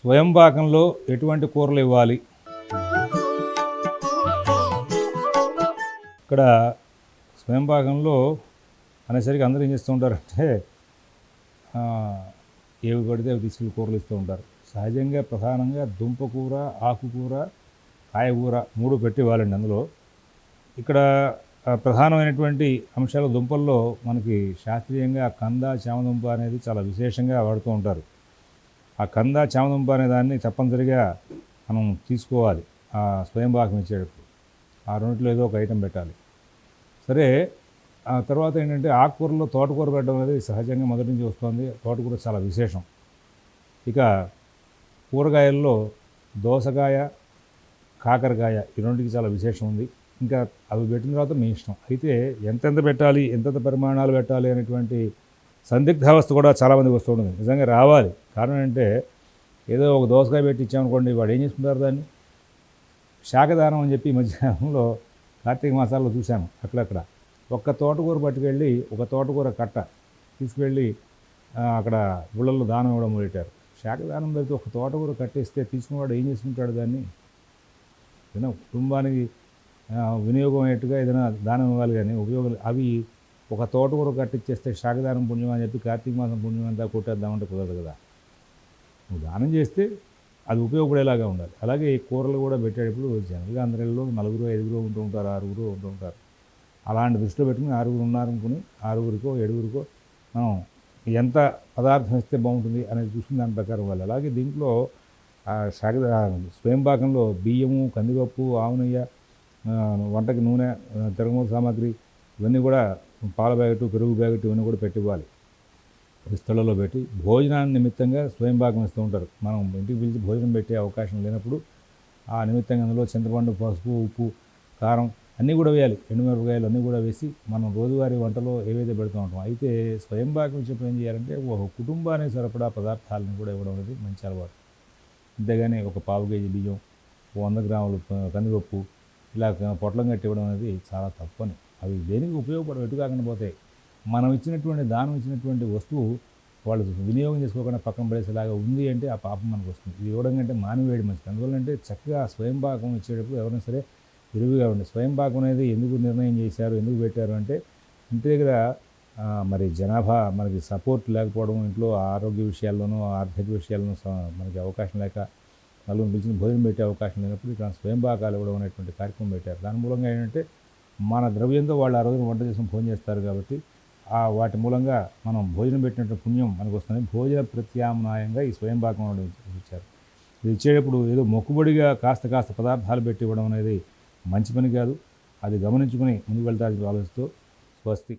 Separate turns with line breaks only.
స్వయం పాకంలో ఎటువంటి కూరలు ఇవ్వాలి? ఇక్కడ స్వయం పాకంలో అనేసరికి అందరూ ఏం చేస్తూ ఉంటారంటే ఏవి పడితే అవి తీసుకెళ్ళి కూరలు ఇస్తూ ఉంటారు. సహజంగా ప్రధానంగా దుంపకూర ఆకుకూర కాయకూర మూడు పెట్టి ఇవ్వాలండి అందులో. ఇక్కడ ప్రధానమైనటువంటి అంశాల దుంపల్లో మనకి శాస్త్రీయంగా కంద చామదుంప అనేది చాలా విశేషంగా వాడుతూ ఉంటారు. ఆ కంద చామదుంప అనే దాన్ని తప్పనిసరిగా మనం తీసుకోవాలి. ఆ స్వయం భాగం ఇచ్చేటప్పుడు. ఆ రెండిట్లో ఏదో ఒక ఐటెం పెట్టాలి. సరే ఆ తర్వాత ఏంటంటే ఆకుకూరలో తోటకూర పెట్టడం అనేది సహజంగా మొదటి నుంచి వస్తుంది. తోటకూర చాలా విశేషం. ఇక కూరగాయల్లో దోసకాయ కాకరకాయ ఈ రెండింటికి చాలా విశేషం ఉంది. ఇంకా అవి పెట్టిన తర్వాత మీ ఇష్టం. అయితే ఎంతెంత పెట్టాలి ఎంతెంత పరిమాణాలు పెట్టాలి అనేటువంటి సందిగ్ధావస్థ కూడా చాలామందికి వస్తూ ఉంటుంది. నిజంగా రావాలి. కారణం ఏంటంటే ఏదో ఒక దోసకాయ పెట్టి ఇచ్చామనుకోండి వాడు ఏం చేసుకుంటారు దాన్ని? శాఖదానం అని చెప్పి మధ్యాహ్నంలో కార్తీక మాసాల్లో చూశాను అక్కడక్కడ. ఒక్క తోటకూర పట్టుకెళ్ళి ఒక తోటకూర కట్ట తీసుకువెళ్ళి అక్కడ గుళ్ళల్లో దానం ఇవ్వడం మొదలెట్టారు. శాఖదానం పెడితే ఒక తోటకూర కట్టేస్తే తీసుకున్నవాడు ఏం చేసుకుంటాడు దాన్ని? ఏదైనా కుటుంబానికి వినియోగం అయ్యేట్టుగా ఏదైనా దానం ఇవ్వాలి కానీ ఉపయోగం అవి ఒక తోటకూర కట్టిచ్చేస్తే శాఖదానం పుణ్యం అని చెప్పి కార్తీక మాసం పుణ్యం అంతా కొట్టేద్దామంటే కుదరదు కదా. నువ్వు దానం చేస్తే అది ఉపయోగపడేలాగా ఉండాలి. అలాగే ఈ కూరలు కూడా పెట్టేటప్పుడు జనరల్గా అందరిలో నలుగురు ఐదుగురు ఉంటూ ఉంటారు ఆరుగురు ఉంటూ ఉంటారు. అలాంటి దృష్టిలో పెట్టుకుని ఆరుగురు ఉన్నారనుకుని ఆరుగురికో ఏడుగురికో మనం ఎంత పదార్థం ఇస్తే బాగుంటుంది అనేది చూసిన దాని ప్రకారం వాళ్ళు అలాగే దీంట్లో ఆ శాఖ స్వయం బియ్యము కందిపప్పు ఆవు నెయ్యి వంటకి నూనె తిరగమూల సామాగ్రి ఇవన్నీ కూడా పాల ప్యాకెట్ పెరుగు ప్యాకెట్ ఇవన్నీ కూడా పెట్టివ్వాలి స్థలంలో పెట్టి భోజనాన్ని నిమిత్తంగా స్వయం భాగం ఇస్తూ ఉంటారు. మనం ఇంటికి పిలిచి భోజనం పెట్టే అవకాశం లేనప్పుడు ఆ నిమిత్తంగా అందులో చింతపండు పసుపు ఉప్పు కారం అన్నీ కూడా వేయాలి. ఎండుమిరపకాయలు అన్నీ కూడా వేసి మనం రోజువారీ వంటలో ఏవైతే పెడుతూ ఉంటాం అయితే స్వయం భాగం ఇచ్చినప్పుడు ఏం చేయాలంటే ఒక కుటుంబానికి సరిపడా పదార్థాలను కూడా ఇవ్వడం అనేది మంచి అలవాటు. అంతేగాని ఒక పావు కేజీ బియ్యం వంద గ్రాములు కందిపప్పు ఇలా పొట్లం కట్టి ఇవ్వడం అనేది చాలా తప్పని అవి దేనికి ఉపయోగపడవు ఎటు కాకుండా పోతాయి. మనం ఇచ్చినటువంటి దానం ఇచ్చినటువంటి వస్తువు వాళ్ళు వినియోగం చేసుకోకుండా పక్కన పడేసేలాగా ఉంది అంటే ఆ పాపం మనకు వస్తుంది. ఇది ఇవ్వడం కంటే మానివేయడం మంచిది. అందువల్ల అంటే చక్కగా స్వయం పాకం ఇచ్చేటప్పుడు ఎవరైనా సరే విరివిగా ఉండే స్వయం పాకం అనేది ఎందుకు నిర్ణయం చేశారు ఎందుకు పెట్టారు అంటే ఇంటి దగ్గర మరి జనాభా మనకి సపోర్ట్ లేకపోవడం ఇంట్లో ఆరోగ్య విషయాల్లోనూ ఆర్థిక విషయాల్లోనూ స- మనకి అవకాశం లేక నలుగురు పిలిచిన భోజనం పెట్టే అవకాశం లేనప్పుడు ఇక్కడ స్వయం పాకాలు ఇవ్వడం అనేటువంటి కార్యక్రమం పెట్టారు. దాని మూలంగా ఏంటంటే మన ద్రవ్యంతో వాళ్ళు ఆ రోజున వంట చేసుకుని ఫోన్ చేస్తారు కాబట్టి వాటి మూలంగా మనం భోజనం పెట్టినట్టు పుణ్యం మనకు వస్తుంది భోజన ప్రత్యామ్నాయంగా ఈ స్వయం భాగం ఇచ్చారు. ఇది ఇచ్చేటప్పుడు ఏదో మొక్కుబడిగా కాస్త కాస్త పదార్థాలు పెట్టి ఇవ్వడం అనేది మంచి పని కాదు. అది గమనించుకుని ముందుకు వెళ్తారని ఆలోచిస్తూ స్వస్తి.